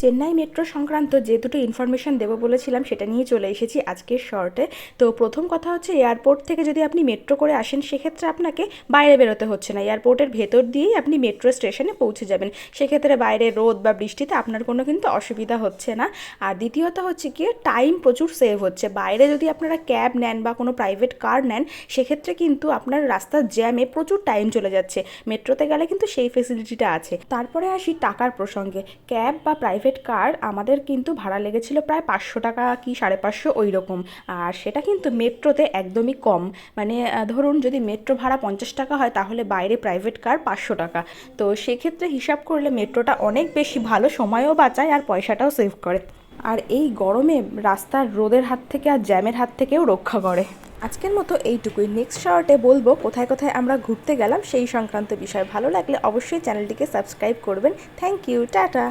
Chennai metro সংক্রান্ত যে দুটো ইনফরমেশন দেবো বলেছিলাম, সেটা নিয়ে চলে এসেছি আজকের শর্টে তো প্রথম কথা হচ্ছে এয়ারপোর্ট থেকে যদি আপনি মেট্রো করে আসেন, সেক্ষেত্রে আপনাকে বাইরে বেরোতে হচ্ছে না। এয়ারপোর্টের ভেতর দিয়েই আপনি মেট্রো স্টেশনে পৌঁছে যাবেন। সেক্ষেত্রে বাইরে রোদ বা বৃষ্টিতে আপনার কোনো কিন্তু অসুবিধা হচ্ছে না। আর দ্বিতীয়ত হচ্ছে কি টাইম প্রচুর সেভ হচ্ছে। বাইরে যদি আপনারা ক্যাব নেন বা কোনো প্রাইভেট কার নেন, সেক্ষেত্রে কিন্তু আপনার রাস্তার জ্যামে প্রচুর টাইম চলে যাচ্ছে। মেট্রোতে গেলে কিন্তু সেই ফেসিলিটিটা আছে। তারপরে আসি টাকার প্রসঙ্গে। ক্যাব বা প্রাইভেট কার আমাদের কিন্তু ভাড়া লেগেছিল প্রায় পাঁচশো টাকা কি সাড়ে পাঁচশো ওই রকম আর সেটা কিন্তু মেট্রোতে একদমই কম। মানে ধরুন যদি মেট্রো ভাড়া পঞ্চাশ টাকা হয়, তাহলে বাইরে প্রাইভেট কার পাঁচশো টাকা। তো সেক্ষেত্রে হিসাব করলে মেট্রোটা অনেক বেশি ভালো সময়ও বাঁচায় আর পয়সাটাও সেভ করে। আর এই গরমে রাস্তার রোদের হাত থেকে আর জ্যামের হাত থেকেও রক্ষা করে। আজকের মতো এইটুকুই। নেক্সট শর্টে বলব, কোথায় কোথায় আমরা ঘুরতে গেলাম সেই সংক্রান্ত বিষয়। ভালো লাগলে অবশ্যই চ্যানেলটিকে সাবস্ক্রাইব করবেন। Thank you tata!